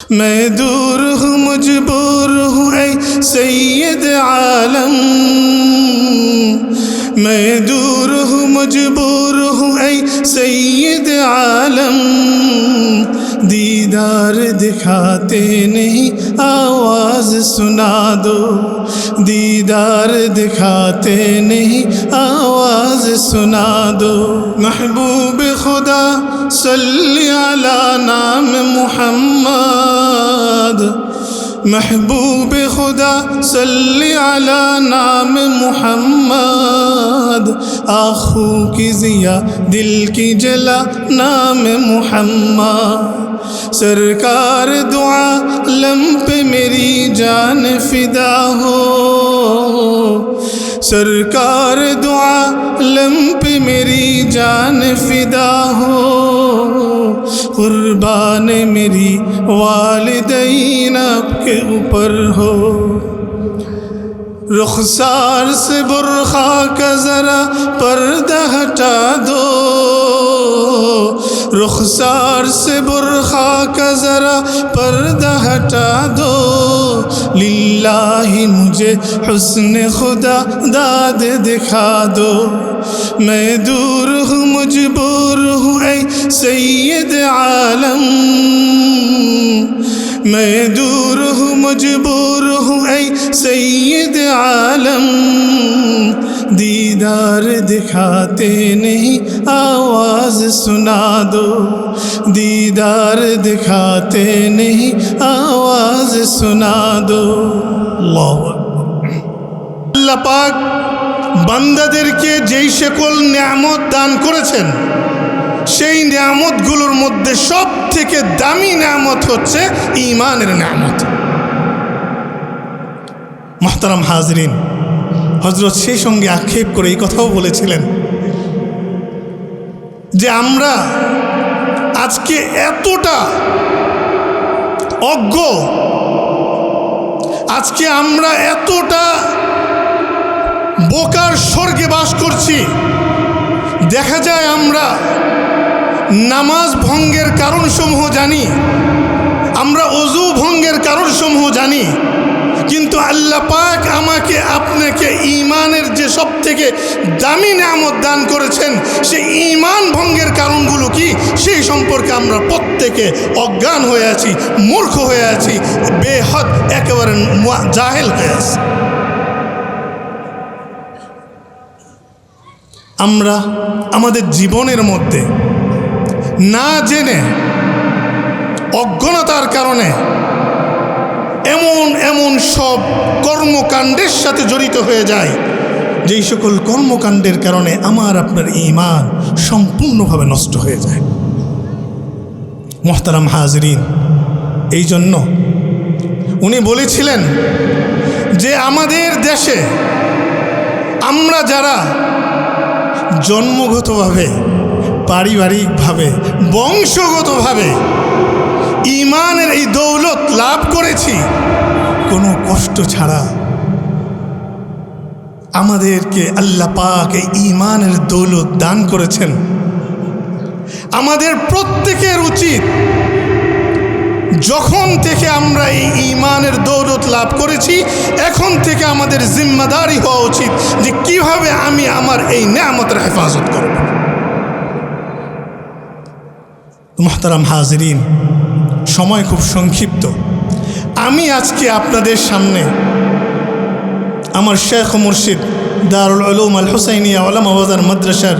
میں دور ہوں مجبور ہوں اے سید عالم میں دور ہوں مجبور ہوں اے سید عالم दीदार दिखाते नहीं आवाज़ सुना दो दीदार दिखाते नहीं आवाज़ सुना दो महबूब खुदा सल्ली अला नाम मोहम्मद محبوب خدا، صلی علی نام محمد۔ آنکھوں کی ضیا دل کی جلا، نام محمد۔ سرکار دعا لم پہ میری جان فدا ہو۔ سرکار دعا لم پہ میری جان فدا ہو۔ قربان میری والدین آپ کے اوپر ہو۔ رخسار سے برخا کا ذرا پردہ ہٹا دو۔ رخسار سے برخا کا ذرا پردہ ہٹا دو۔ للہ مجھے حسن خدا داد دکھا دو۔ میں دور ہوں، مجبور ہوں، اے سید عالم میں دور ہوں مجبور ہوں اے سید عالم دیدار دکھاتے نہیں آواز سنا دو دیدار دکھاتے نہیں آواز سنا دو اللہ پاک পাক বান্দাদেরকে যেই সকল نعمت دان کرچن সেই নিয়ামতগুলোর মধ্যে সব থেকে দামি নিয়ামত হচ্ছে ইমানের নিয়ামত। মোহতারাম হাজরিন হজরত সেই সঙ্গে আক্ষেপ করে এই কথাও বলেছিলেন যে আমরা আজকে এতটা অজ্ঞ, আজকে আমরা এতটা বোকার স্বর্গে বাস করছি, দেখা যায় আমরা নামাজ ভঙ্গের কারণসমূহ জানি, আমরা অজু ভঙ্গের কারণসমূহ জানি, কিন্তু আল্লাহ পাক আমাকে, আপনাকে ইমানের যে সব থেকে দামি নামত দান করেছেন, সেই ইমান ভঙ্গের কারণগুলো কি? সেই সম্পর্কে আমরা প্রত্যেকে অজ্ঞান হয়ে আছি, মূর্খ হয়ে আছি, বেহদ একেবারে জাহেল হয়ে আছি। আমরা আমাদের জীবনের মধ্যে না জেনে অজ্ঞতার কারণে এমন এমন সব কর্মকাণ্ডের সাথে জড়িত হয়ে যায়, যেই সকল কর্মকাণ্ডের কারণে আমার আপনার ইমান সম্পূর্ণভাবে নষ্ট হয়ে যায়। মোহতারাম হাজরিন, এই জন্য উনি বলেছিলেন যে আমাদের দেশে আমরা যারা জন্মগতভাবে পারিবারিকভাবে, বংশগতভাবে ইমানের এই দৌলত লাভ করেছি, কোনো কষ্ট ছাড়া আমাদেরকে আল্লাহ পাক এই ইমানের দৌলত দান করেছেন। আমাদের প্রত্যেকের উচিত যখন থেকে আমরা এই ইমানের দৌলত লাভ করেছি, এখন থেকে আমাদের জিম্মাদারি হওয়া উচিত যে কীভাবে আমি আমার এই নেয়ামতের হেফাজত করব। মোহতারাম হাজরিন, সময় খুব সংক্ষিপ্ত। আমি আজকে আপনাদের সামনে আমার শেখ মুর্শিদ দারুল আলম আল হুসাইনিয়া আলামাবাজার মাদ্রাসার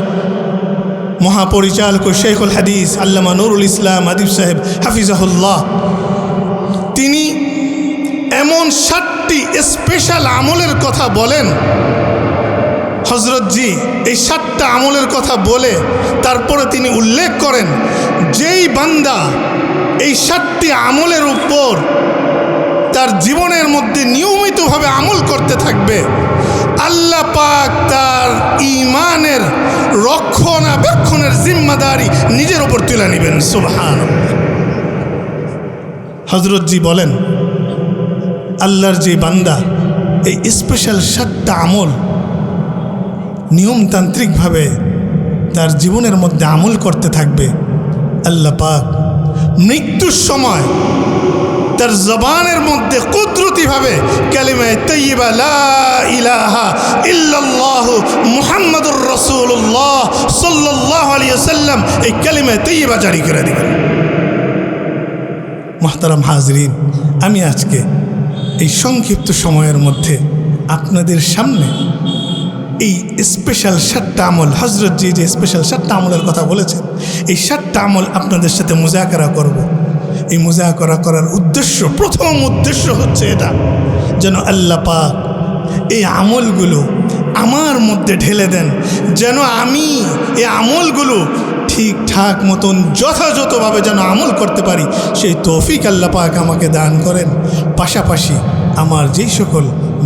মহাপরিচালক শেখুল হাদিস আল্লামা নুরুল ইসলাম আদিব সাহেব হাফিজাহুল্লাহ। তিনি এমন ষাটটি স্পেশাল আমলের কথা বলেন। হজরতজি এই সাতটা আমলের কথা বলে তারপরে তিনি উল্লেখ করেন যেই বান্দা এই সাতটি আমলের উপর তার জীবনের মধ্যে নিয়মিতভাবে আমল করতে থাকবে, আল্লাহ পাক তার ইমানের রক্ষণাবেক্ষণের জিম্মাদারি নিজের উপর তুলে নেবেন সুবহান হজরতজি বলেন, আল্লাহর যে বান্দা এই স্পেশাল সাতটা আমল নিয়মতান্ত্রিকভাবে তার জীবনের মধ্যে আমল করতে থাকবে আল্লাহ পাক মৃত্যুর সময় তার জবানের মধ্যে কুদরতিভাবে কালিমায় তৈবা ইলাহা ইল্লাল্লাহ মুহাম্মাদুর রসুল্লাহ সাল্লাহ আলিয়া সাল্লাম এই কালিমায় তৈবা জারি করে দিবেন। মোহতারাম হাজরিন, আমি আজকে এই সংক্ষিপ্ত সময়ের মধ্যে আপনাদের সামনে এই স্পেশাল সাতটা আমল হজরত জি যে স্পেশাল সাতটা আমলের কথা বলেছেন এই সাতটা আমল আপনাদের সাথে মোজাকারা করব। এই মুজাকরা করার উদ্দেশ্য, প্রথম উদ্দেশ্য হচ্ছে এটা, যেন আল্লাহ পাক এই আমলগুলো আমার মধ্যে ঢেলে দেন, যেন আমি এই আমলগুলো ঠিকঠাক মতন যথাযথভাবে যেন আমল করতে পারি সেই তৌফিক আল্লাহ পাক আমাকে দান করেন পাশাপাশি আমার যেই সকল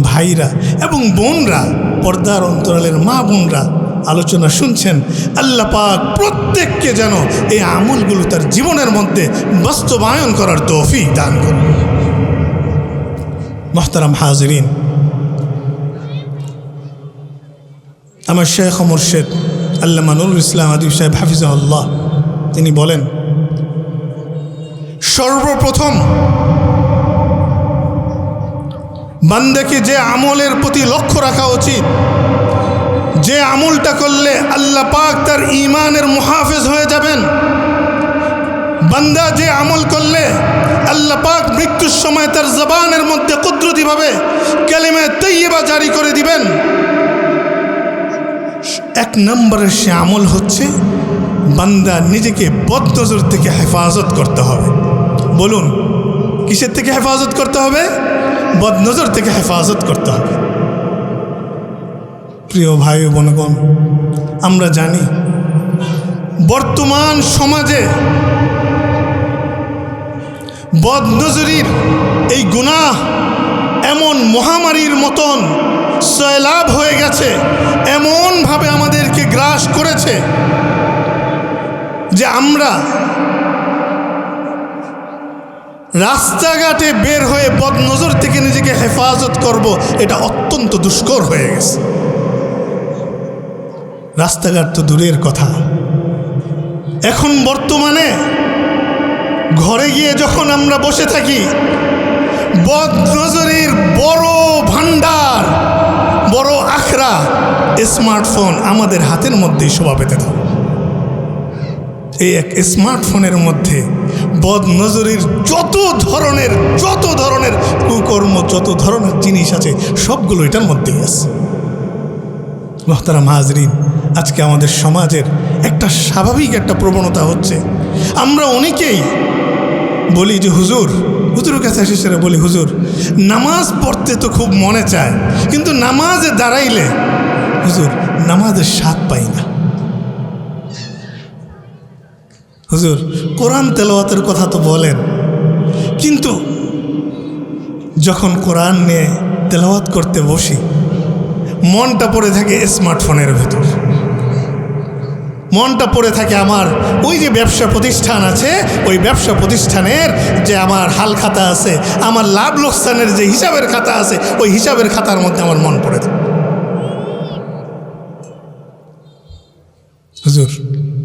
ভাইরা এবং বোনরা, পর্দার অন্তরালের মা বোনরা আলোচনা শুনছেন, আল্লাহ পাক প্রত্যেককে যেন এই আমলগুলো তার জীবনের মধ্যে বাস্তবায়ন করার তৌফিক দান করেন। মোহতারাম হাজরিন, আমার শেখ মুর্শেদ আল্লামা নুরুল ইসলাম আদিব সাহেব হাফিজাউল্লাহ তিনি বলেন, সর্বপ্রথম বান্দাকে যে আমলের প্রতি লক্ষ্য রাখা উচিত যে আমলটা করলে আল্লাহ পাক তার ইমানের মুহাফেজ হয়ে যাবেন। বান্দা যে আমল করলে আল্লাহ পাক মৃত্যুর সময় তার জবানের মধ্যে কুদরতিভাবে কালিমে তৈবা জারি করে দিবেন। এক নম্বরের সে আমল হচ্ছে বান্দা নিজেকে বদনজর থেকে হেফাজত করতে হবে। বলুন, কিসের থেকে হেফাজত করতে হবে? বদনজর থেকে হেফাজত করতে হবে। প্রিয় ভাই বোনগণ, আমরা জানি বর্তমান সমাজে বদনজরির এই গুনাহ এমন মহামারীর মতন সয়লাভ হয়ে গেছে, এমনভাবে আমাদেরকে গ্রাস করেছে যে আমরা রাস্তাঘাটে বের হয়ে বদনজর থেকে নিজেকে হেফাজত করব, এটা অত্যন্ত দুষ্কর হয়ে গেছে। রাস্তাঘাট তো দূরের কথা। এখন বর্তমানে ঘরে গিয়ে যখন আমরা বসে থাকি বদ বদনজরের বড় ভান্ডার বড় আখড়া স্মার্টফোন আমাদের হাতের মধ্যেই শোভা পেতে থাকে। এই এক স্মার্টফোনের মধ্যে বদনজরের যত ধরনের যত ধরনের কুকর্ম, যত ধরনের জিনিস আছে, সবগুলো এটার মধ্যেই আছে। মোহতারাম হাজরিন আজকে আমাদের সমাজের একটা স্বাভাবিক একটা প্রবণতা হচ্ছে। আমরা অনেকেই বলি যে, হুজুর, হুজুরের কাছে এসে সেটা বলি, হুজুর, নামাজ পড়তে তো খুব মনে চায়, কিন্তু নামাজে দাঁড়াইলে, হুজুর, নামাজের স্বাদ পাই না। হুজুর, কোরআন তেলাওয়াতের কথা তো বলেন, কিন্তু যখন কোরআন নিয়ে তেলাওয়াত করতে বসি, মনটা পড়ে থাকে স্মার্টফোনের ভেতর। মনটা পড়ে থাকে আমার। ওই যে ব্যবসা প্রতিষ্ঠান আছে, ওই ব্যবসা প্রতিষ্ঠানের যে আমার হাল খাতা আছে, আমার লাভ লোকসানের যে হিসাবের খাতা আছে, ওই হিসাবের খাতার মধ্যে আমার মন পড়ে থাকে। হুজুর,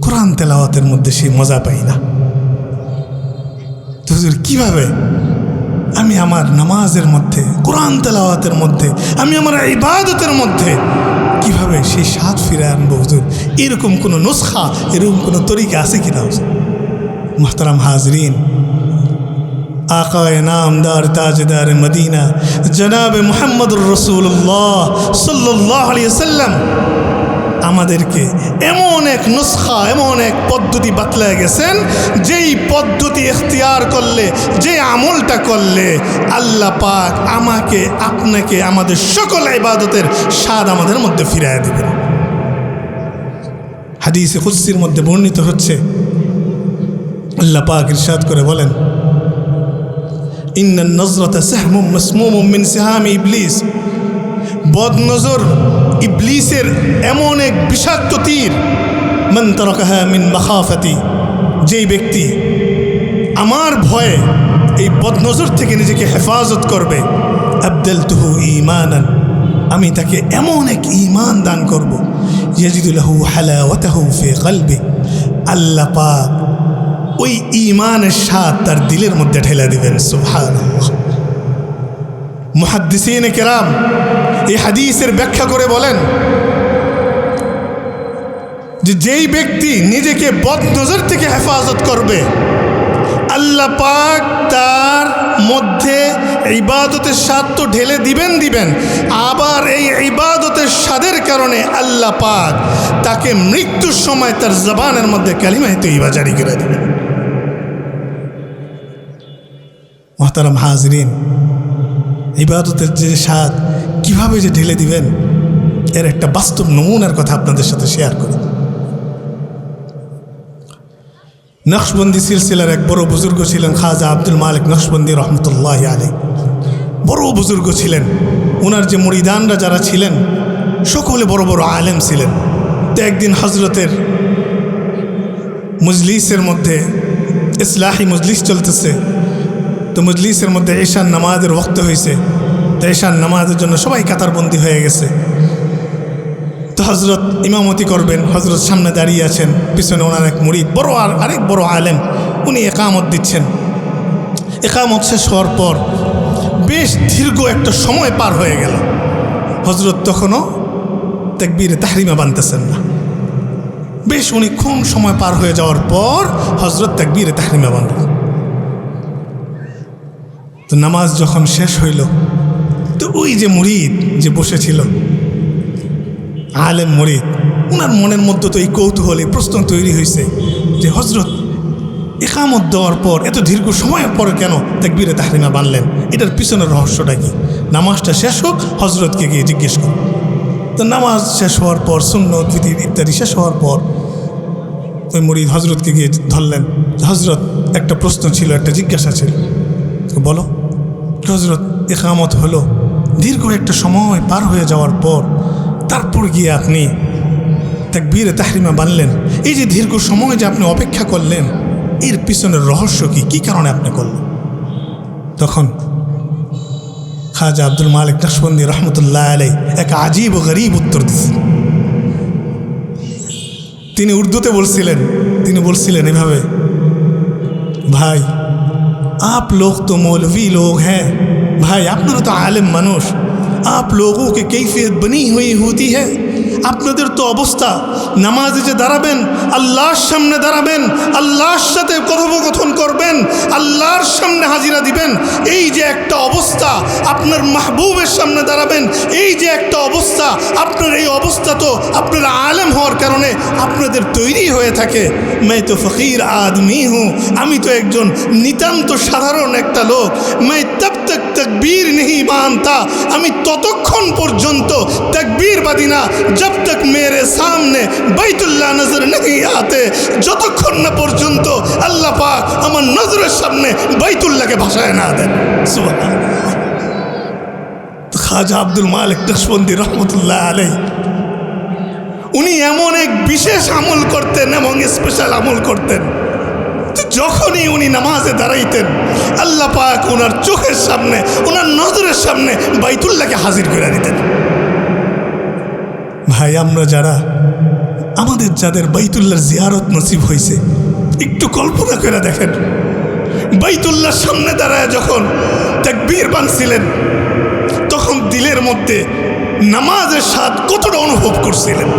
কোরআন তেলাওয়াতের মধ্যে সেই মজা পাই না। হুজুর, কীভাবে আমি আমার নামাজের মধ্যে, কোরআন তেলাওয়াতের মধ্যে, আমি আমার ইবাদতের মধ্যে কীভাবে সেই স্বাদ ফিরে আনব, হুজুর? এরকম কোনো নুসখা, এরকম কোনো তরিকা আছে কিনা, হুজুর? মোহতারাম হাজরিন, আকায় নামদার তাজদার মদিনা, জনাব মোহাম্মদুর রসুল্লাহ সাল্লাহ আলিয়া সাল্লাম আমাদেরকে এমন এক নুসখা, এমন এক পদ্ধতি বাতলায় গেছেন, যেই পদ্ধতি এখতিয়ার করলে, যে আমলটা করলে আল্লাহ পাক আমাকে, আপনাকে, আমাদের সকল ইবাদতের স্বাদ আমাদের মধ্যে ফিরাইয়া দেবেন। হাদিসে কুদ্সির মধ্যে বর্ণিত হচ্ছে, আল্লাহ পাক ইরশাদ করে বলেন, ইন্নান নজরতা সাহমুম মাসমুমুম মিন সিহামি ইবলিস। বদনজর ইবলিসের এমন এক বিষাক্ত তীর, মান তরকাহা মিন মাখাফাতি, যেই ব্যক্তি আমার ভয়ে এই বদনজর থেকে নিজেকে হেফাজত করবে। আবদেল তুহু ইমানান আমি তাকে এমন এক ইমান দান করব ইয়াজিদুল্লাহু হালাওয়াতাহু ফি কলবি। আল্লাহ পাক ওই ইমানের স্বাদ তার দিলের মধ্যে ঠেলে দিবেন সুভান মুহাদ্দিসিন কেরাম এই হাদিসের ব্যাখ্যা করে বলেন যে যেই ব্যক্তি নিজেকে বদনজর থেকে হেফাজত করবে, আল্লাহ পাক তার মধ্যে ইবাদতের স্বাদ তো ঢেলে দিবেন দিবেন, আবার এই ইবাদতের স্বাদের কারণে আল্লাহ পাক তাকে মৃত্যুর সময় তার জবানের মধ্যে কালিমায় তৈবা জারি করে দেবেন। মহতারাম হাজরিন, ইবাদতের যে স্বাদ কীভাবে যে ঢেলে দিবেন? এর একটা বাস্তব নমুনার কথা আপনাদের সাথে শেয়ার করি। নকশবন্দি সিলসিলার এক বড় বুজুর্গ ছিলেন খাজা আব্দুল মালিক নকশবন্দি রহমতুল্লাহ আলী বড় বুজুর্গ ছিলেন। ওনার যে মরিদানরা যারা ছিলেন, সকলে বড় বড় আলেম ছিলেন। তো একদিন হজরতের মজলিসের মধ্যে ইসলাহি মজলিস চলতেছে। তো মজলিসের মধ্যে ঈশান নামাজের ওক্ত হয়েছে তো ঈশান নামাজের জন্য সবাই কাতারবন্দি হয়ে গেছে। তো হজরত ইমামতি করবেন হজরত সামনে দাঁড়িয়ে আছেন, পিছনে ওনার এক মুরিদ, বড় আর আরেক বড় আলেম, উনি একামত দিচ্ছেন। একামত শেষ হওয়ার পর বেশ দীর্ঘ একটা সময় পার হয়ে গেল। হজরত তখনও তেকবীরে তাহরিমা বানতেছেন না। বেশ অনেকক্ষণ সময় পার হয়ে যাওয়ার পর হজরত তেকবীরে তাহরিমা বানলেন। তো নামাজ যখন শেষ হইল তো ওই যে মুরিদ যে বসেছিল, আলেম মরিদ ওনার মনের মধ্যে তো এই কৌতূহল, এই প্রশ্ন তৈরি হয়েছে যে হজরত একামত দেওয়ার পর এত দীর্ঘ সময়ের পরে কেন তাকবীরে তাহরিমা বানলেন? এটার পিছনের রহস্যটা কি? নামাজটা শেষ হোক হজরতকে গিয়ে জিজ্ঞেস করো। তো নামাজ শেষ হওয়ার পর শূন্য ইত্যাদি শেষ হওয়ার পর, ওই মরিদ হজরতকে গিয়ে ধরলেন। হজরত একটা প্রশ্ন ছিল, একটা জিজ্ঞাসা ছিল। বলো হজরত একামত হলো দীর্ঘ একটা সময় পার হয়ে যাওয়ার পর তারপর গিয়ে আপনি তাকবীরে তাহরিমা বানলেন এই যে দীর্ঘ সময় যে আপনি অপেক্ষা করলেন এর পিছনের রহস্য কি কী কারণে আপনি করলেন তখন খাজা আব্দুল মালিক নকশবন্দি রহমতুল্লাহ আলাই এক আজীব ও গরিব উত্তর দিচ্ছেন তিনি উর্দুতে বলছিলেন তিনি বলছিলেন এভাবে ভাই आप लोग तो मौलवी लोग हैं ভাই আপনারা তো আলেম মানুষ আপ লোককে কেফিয়ত বনি হয়ে হতি হ্যাঁ আপনাদের তো অবস্থা নামাজে যে দাঁড়াবেন আল্লাহর সামনে দাঁড়াবেন আল্লাহর সাথে কথোপকথন করবেন আল্লাহর সামনে হাজিরা দিবেন এই যে একটা অবস্থা, আপনার মাহবুবের সামনে দাঁড়াবেন। এই যে একটা অবস্থা, আপনার এই অবস্থা তো আপনারা আলেম হওয়ার কারণে আপনাদের তৈরি হয়ে থাকে। মাই তো ফকির আদমি হুঁ আমি তো একজন নিতান্ত সাধারণ একটা লোক। মাই তপ্তক বীর নেই মানতা। আমি ততক্ষণ পর্যন্ত তাকবীর বাদি না। জব তক মেরে সামনে বৈতুল্লাহ নজর নেই আতে। যতক্ষণ না পর্যন্ত আল্লাহ পাক আমার নজরের সামনে বাইতুল্লাহকে ভাসায় না দেন। খাজা আব্দুল মালিক দশবন্দি রহমতুল্লাহ আলাই উনি এমন এক বিশেষ আমল করতেন এবং স্পেশাল আমল করতেন। যখনই উনি নামাজে দাঁড়াইতেন, আল্লাহ পাক ওনার চোখের সামনে ওনার নজরের সামনে বাইতুল্লাহকে হাজির করে দিতেন। ভাই, আমরা যারা, আমাদের যাদের বাইতুল্লাহর জিয়ারত নসিব হয়েছে একটু কল্পনা করে দেখেন। বাইতুল্লাহর সামনে দাঁড়ায় যখন তাকবীর বানছিলেন, তখন দিলের মধ্যে নামাজের স্বাদ কতটা অনুভব করছিলেন?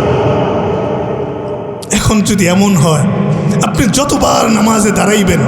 এখন যদি এমন হয় আপনি যতবার নামাজে দাঁড়াইবেন,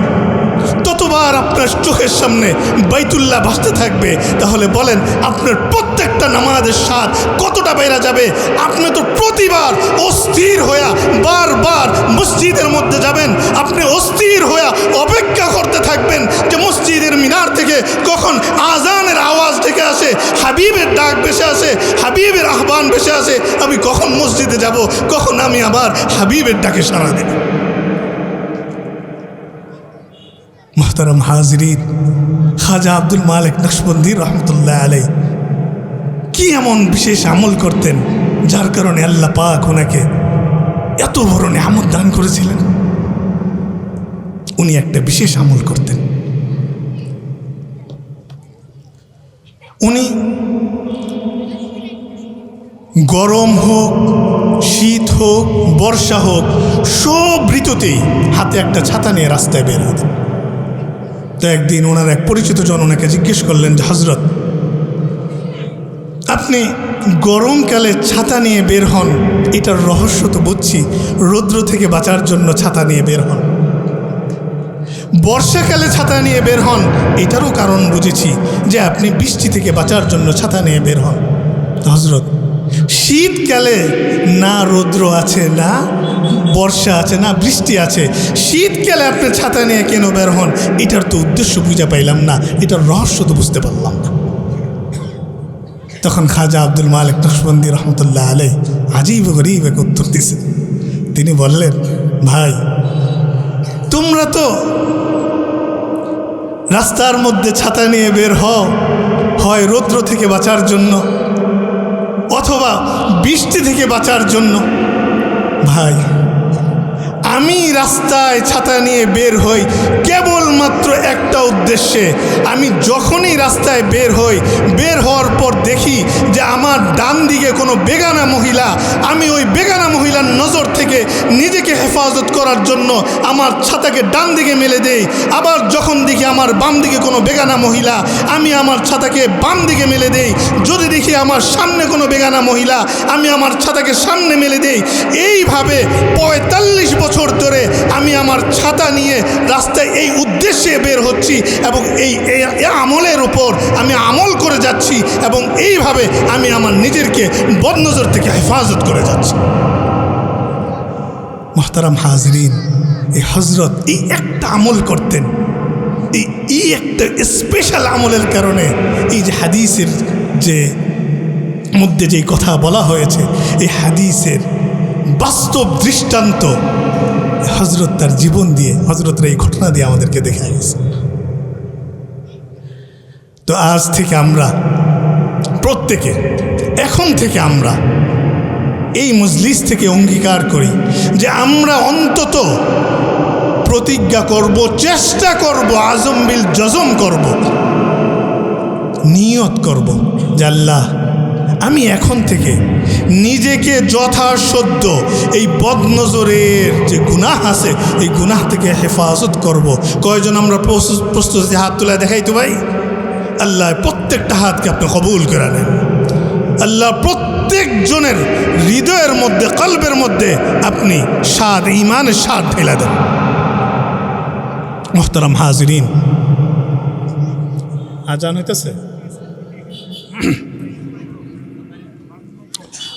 ততবার আপনার চোখের সামনে বাইতুল্লাহ ভাসতে থাকবে। তাহলে বলেন, আপনার প্রত্যেকটা নামাজের স্বাদ কতটা বেড়া যাবে? আপনি তো প্রতিবার অস্থির হইয়া বারবার মসজিদের মধ্যে যাবেন। আপনি অস্থির হইয়া অপেক্ষা করতে থাকবেন যে মসজিদের মিনার থেকে কখন আজানের আওয়াজ ডেকে আসে, হাবিবের ডাক ভেসে আসে, হাবিবের আহ্বান ভেসে আসে, আমি কখন মসজিদে যাব, কখন আমি আবার হাবিবের ডাকে সাড়া দেব। মোহতারাম হাজরিন, খাজা আব্দুল মালিক নকশবন্দি রহমতুল্লাহ আলাই কি এমন বিশেষ আমল করতেন যার কারণে আল্লাহ পাক ওনাকে এত বড় আমল দান করেছিলেন? উনি একটা বিশেষ আমল করতেন। উনি গরম হোক, শীত হোক, বর্ষা হোক, সব ঋতুতেই হাতে একটা ছাতা নিয়ে রাস্তায় বের হতেন। তো একদিন ওনার এক পরিচিত জন ওনাকে জিজ্ঞেস করলেন যে হজরত আপনি গরমকালে ছাতা নিয়ে বের হন, এটার রহস্য তো বুঝছি, রৌদ্র থেকে বাঁচার জন্য ছাতা নিয়ে বের হন। বর্ষাকালে ছাতা নিয়ে বের হন, এটারও কারণ বুঝেছি যে আপনি বৃষ্টি থেকে বাঁচার জন্য ছাতা নিয়ে বের হন। হজরত শীতকালে না রৌদ্র আছে, না বর্ষা আছে না, বৃষ্টি আছে, শীতকালে আপনি ছাতা নিয়ে কেন বের হন? এটার তো উদ্দেশ্য বুঝে পাইলাম না, এটার রহস্য তো বুঝতে পারলাম না। তখন খাজা আব্দুল মালিক নকশবন্দি রহমতুল্লাহ আলাই আজীব গরিব এক উত্তর দিছে। তিনি বললেন, ভাই, তোমরা তো রাস্তার মধ্যে ছাতা নিয়ে বের হও, হয় রৌদ্র থেকে বাঁচার জন্য অথবা বৃষ্টি থেকে বাঁচার জন্য। ভাই আমি রাস্তায় ছাতা নিয়ে বের হই কেবলমাত্র একটা উদ্দেশ্যে। আমি যখনই রাস্তায় বের হই, বের হওয়ার পর দেখি যে আমার ডান দিকে কোনো বেগানা মহিলা, আমি ওই বেগানা মহিলার নজর থেকে নিজেকে হেফাজত করার জন্য আমার ছাতাকে ডান দিকে মেলে দেই। আবার যখন দেখি আমার বাম দিকে কোনো বেগানা মহিলা, আমি আমার ছাতাকে বাম দিকে মেলে দেই। যদি দেখি আমার সামনে কোনো বেগানা মহিলা, আমি আমার ছাতাকে সামনে মেলে দেই। এইভাবে পঁয়তাল্লিশ বছর ধরে আমি আমার ছাতা নিয়ে রাস্তায় এই উদ্দেশ্যে বের হচ্ছি এবং এই আমলের উপর আমি আমল করে যাচ্ছি এবং এইভাবে আমি আমার নিজেরকে বদনজর থেকে হেফাজত করে যাচ্ছি। মোহতারাম হাজরিন, এই হজরত এই একটা আমল করতেন। এই এই একটা স্পেশাল আমলের কারণে এই যে হাদিসের যে মধ্যে যে কথা বলা হয়েছে, এই হাদিসের বাস্তব দৃষ্টান্ত হজরত তার জীবন দিয়ে হজরতের এই ঘটনা দিয়ে আমাদেরকে দেখা গেছে। তো আজ থেকে আমরা, প্রত্যেকে, এখন থেকে আমরা এই মজলিস থেকে অঙ্গীকার করি যে আমরা অন্তত প্রতিজ্ঞা করব, চেষ্টা করব আজমবিল জজম করব, নিয়ত করব যে আল্লাহ আমি এখন থেকে নিজেকে যথাসদ্য এই বদনজরের যে গুনাহ আছে, এই গুনাহ থেকে হেফাজত করব। কয়জন আমরা প্রস্তুত হাত তুলে দেখাই তো ভাই? আল্লাহ প্রত্যেকটা হাতকে আপনি কবুল করে নেন। আল্লাহ প্রত্যেকজনের হৃদয়ের মধ্যে কল্পের মধ্যে আপনি স্বাদ ইমানের স্বাদ ঢেলে দেন। মোহতারাম হাজরিন। আজান হইতেছে?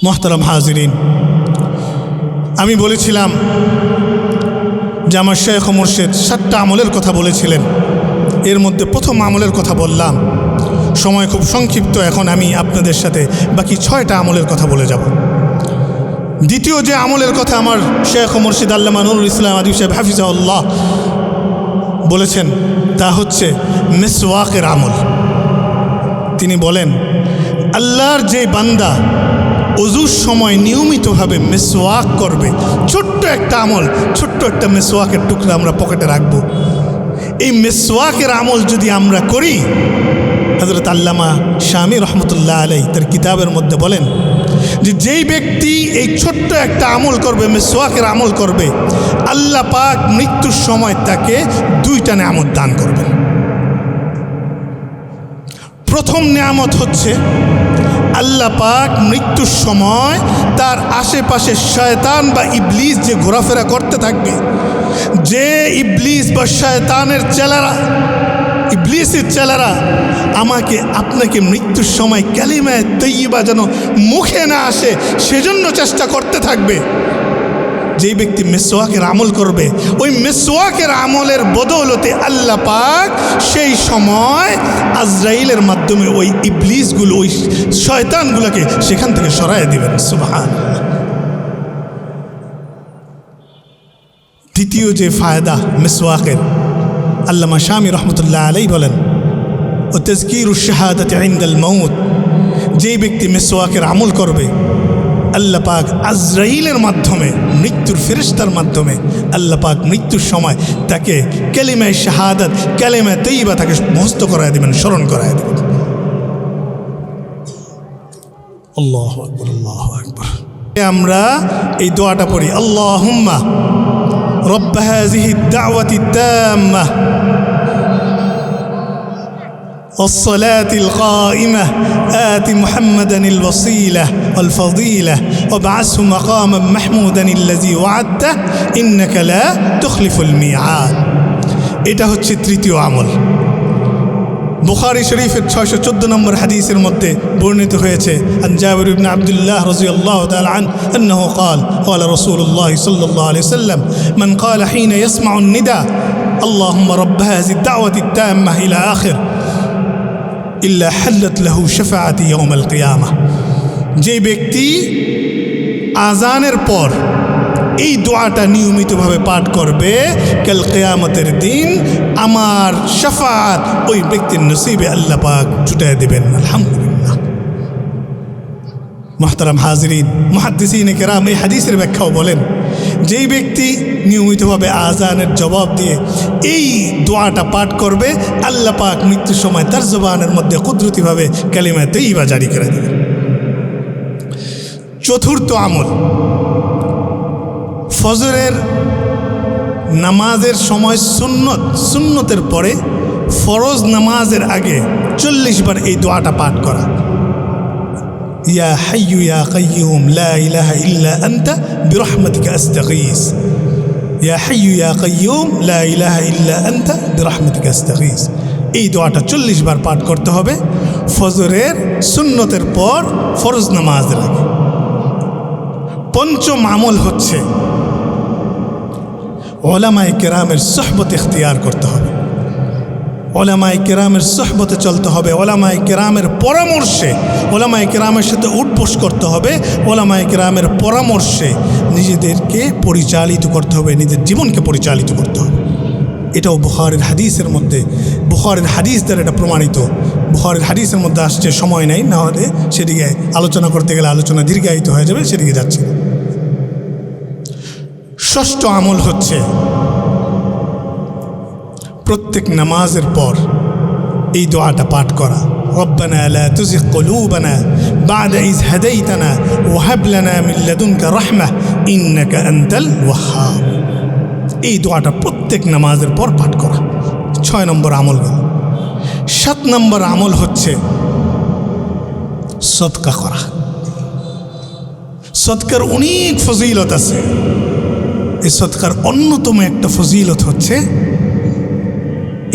মোহতারাম হাজরিন। আমি বলেছিলাম যে আমার শেখ মুর্শেদ সাতটা আমলের কথা বলেছিলেন। এর মধ্যে প্রথম আমলের কথা বললাম। সময় খুব সংক্ষিপ্ত, এখন আমি আপনাদের সাথে বাকি ছয়টা আমলের কথা বলে যাব। দ্বিতীয় যে আমলের কথা আমার শেখ মুর্শিদ আল্লামা নুরুল ইসলাম আদিব সাহেব হাফিজাউল্লাহ বলেছেন, তা হচ্ছে মেসওয়াকের আমল। তিনি বলেন, আল্লাহর যে বান্দা অজুর সময় নিয়মিতভাবে মেসোয়াক করবে। ছোট্ট একটা আমল, ছোট্ট একটা মেসোয়াকের টুকরা আমরা পকেটে রাখব। এই মেসোয়াকের আমল যদি আমরা করি হজরত আল্লামা স্বামী রহমতুল্লাহ আলাই তার কিতাবের মধ্যে বলেন যে, যেই ব্যক্তি এই ছোট্ট একটা আমল করবে মেসোয়াকের আমল করবে, আল্লাহ পাক মৃত্যুর সময় তাকে দুইটা নামত দান করবেন। প্রথম নিয়ামত হচ্ছে আল্লাহ পাক মৃত্যুর সময় তার আশেপাশে শয়তান বা ইবলিস যে ঘোরাফেরা করতে থাকবে, যে ইবলিস বা শয়তানের চেলারা, ইবলিসের চেলারা আমাকে, আপনাকে মৃত্যুর সময় ক্যালিমায় তৈবা যেন মুখে না আসে, সেজন্য চেষ্টা করতে থাকবে। যেই ব্যক্তি মেসোয়াকের আমল করবে, ওই মেসোয়াকের আমলের বদৌলতে আল্লাহ পাক সেই সময় আজরাইলের মাধ্যমে ওই ইবলিসগুলো, ওই শয়তানগুলোকে সেখান থেকে সরাই দিবেন। সুবাহান দ্বিতীয় যে ফায়দা মেসোয়াকের, আল্লামা শামী রহমতুল্লাহ আলাই বলেন ও তজকির শাহাদত আইন্দাল মৌত যেই ব্যক্তি মেসোয়াকের আমল করবে আল্লাহ পাক আজরাইলের মাধ্যমে, মৃত্যুর ফেরিস্তার মাধ্যমে আল্লাহ পাক মৃত্যুর সময় তাকে ক্যালিমায় শাহাদাত ক্যালিমায় তৈবা তাকে মস্ত করায় দেবেন, স্মরণ করায় দেবেন। আল্লাহ আমরা এই দোয়াটা পড়ি আল্লাহ রব্বাহ দাওয়াতি والصلاة القائمة آت محمدا الوصيلة والفضيلة وابعثه مقاما محمودا الذي وعدته إنك لا تخلف الميعاد এটা হচ্ছে তৃতীয় আমল বুখারি শরীফের ছয়শো চোদ্দ নম্বর হাদিসের মধ্যে বর্ণিত হয়েছে عن جابر بن عبد الله رضي الله تعالى عنه أنه قال قال رسول الله صلى الله عليه وسلم من قال حين يسمع النداء اللهم رب هذه الدعوة التامة إلى آخر ইল্লা হাল্লাত লাহু শেফাআতি ইয়মাল কিয়ামা। যে ব্যক্তি আজানের পর এই দোয়াটা নিয়মিতভাবে পাঠ করবে, কেল কেয়ামতের দিন আমার শাফাত ওই ব্যক্তির নসিবে আল্লাহ পাক ছুটাই দেবেন। আলহামদুলিল্লাহ। মোহতারাম হাজরিন মহাদ্দিসিন কেরাম এই হাদিসের ব্যাখ্যাও বলেন যেই ব্যক্তি নিয়মিতভাবে আজানের জবাব দিয়ে এই দোয়াটা পাঠ করবে, আল্লাহ পাক মৃত্যুর সময় তার জবানের মধ্যে কুদরতিভাবে কালিমায় তৈবা জারি করে দেবে চতুর্থ আমল, ফজরের নামাজের সময় সুন্নত, সুন্নতের পরে ফরজ নামাজের আগে চল্লিশ বার এই দোয়াটা পাঠ করা। ইয়া হাইয়ু ইয়া কাইয়ুম লা ইলাহা ইল্লা আনতা বিরহমাতিকা আস্তাগীস ইয়া হাইয়ু ইয়া কাইয়ুম লা ইলাহা ইল্লা আনতা বিরহমাতিকা আস্তাগীস এই দোয়াটা চল্লিশ বার পাঠ করতে হবে। ফজরের সুন্নতের পর ফরজ নামাজের আগে পঞ্চম আমল হচ্ছে ওলামাই কেরামের সহবত ইখতিয়ার করতে হবে। ওলামাই কেরামের সহবতে চলতে হবে ওলামাই কেরামের পরামর্শে ওলামাই কেরামের সাথে উঠবোস করতে হবে ওলামাই কেরামের পরামর্শে নিজেদেরকে পরিচালিত করতে হবে, নিজের জীবনকে পরিচালিত করতে হবে। এটাও বুখারের হাদিসের মধ্যে, বুখারের হাদিস দ্বারা এটা প্রমাণিত। বুখারের হাদিসের মধ্যে আসছে, সময় নেই, না হলে সেদিকে আলোচনা করতে গেলে আলোচনা দীর্ঘায়িত হয়ে যাবে, সেদিকে যাচ্ছে ষষ্ঠ আমল হচ্ছে প্রত্যেক নামাজের পর এই দোয়াটা পাঠ করা ربنا لا تزغ قلوبنا بعد إذ هديتنا وهب لنا من لدنك رحمة إنك أنت الوهاب এই দোয়াটা প্রত্যেক নামাজের পর পাঠ করা ছয় নম্বর আমল গেল সাত নম্বর আমল হচ্ছে সৎকা করা সৎকার অনেক ফজিলত আছে এই সৎকার অন্যতম একটা ফজিলত হচ্ছে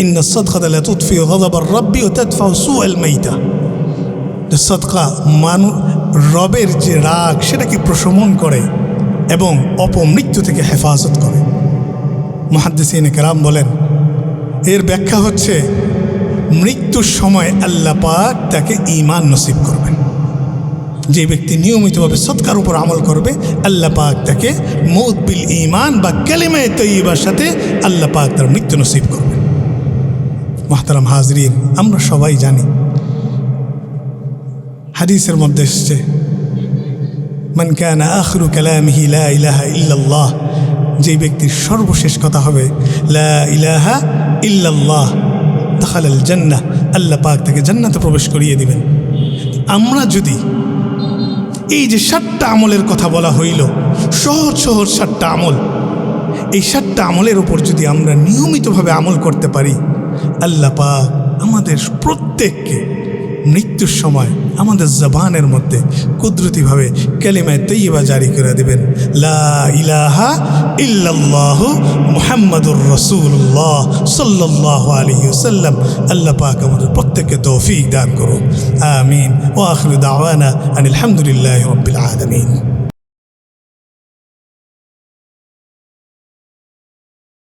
ইন্ন সদকাত লা তুতফি গযব আর-রাব্বি ওয়া তাদফাউ সু'আল মাইতা সদকা মানু, রবের যে রাগ, সেটাকে প্রশমন করে এবং অপমৃত্যু থেকে হেফাজত করে। মহাদ্দিসিন কেরাম বলেন, এর ব্যাখ্যা হচ্ছে, মৃত্যুর সময় আল্লাহ পাক তাকে ঈমান নসিব করবেন। যে ব্যক্তি নিয়মিতভাবে সৎকার উপর আমল করবে, আল্লাহ পাক তাকে মৌত বিল ইমান বা কালিমায় তৈবার সাথে আল্লাহ পাক তার মৃত্যু নসিব করবে মাহতারাম হাজরিন, আমরা সবাই জানি। হাদিসের মধ্যে এসছে, মান কানা আখরু কালামিহি লা ইলাহা ইল্লাল্লাহ যে ব্যক্তির সর্বশেষ কথা হবে, লা ইলাহা ইল্লাল্লাহ তাখালাল জান্নাহ, আল্লাহ পাক তাকে জান্নাতে প্রবেশ করিয়ে দিবেন। আমরা যদি এই যে সাতটা আমলের কথা বলা হইল, সহজ সহজ সাতটা আমল, এই সাতটা আমলের ওপর যদি আমরা নিয়মিতভাবে আমল করতে পারি আল্লাহ আমাদের প্রত্যেককে মৃত্যুর সময় আমাদের জবানের মধ্যে কুদরতিভাবে কেলিমায় তৈবা জারি করে দেবেন। ইলাহা ইল্লাল্লাহ মুহাম্মাদুর রসুল্লাহ সাল্লাহ আলী সাল্লাম আল্লাহ পাক আমাদের প্রত্যেককে তৌফিক দান করুন আমিন। ও আখরু দাওয়ানা আনিল হামদুলিল্লাহ আলমিন।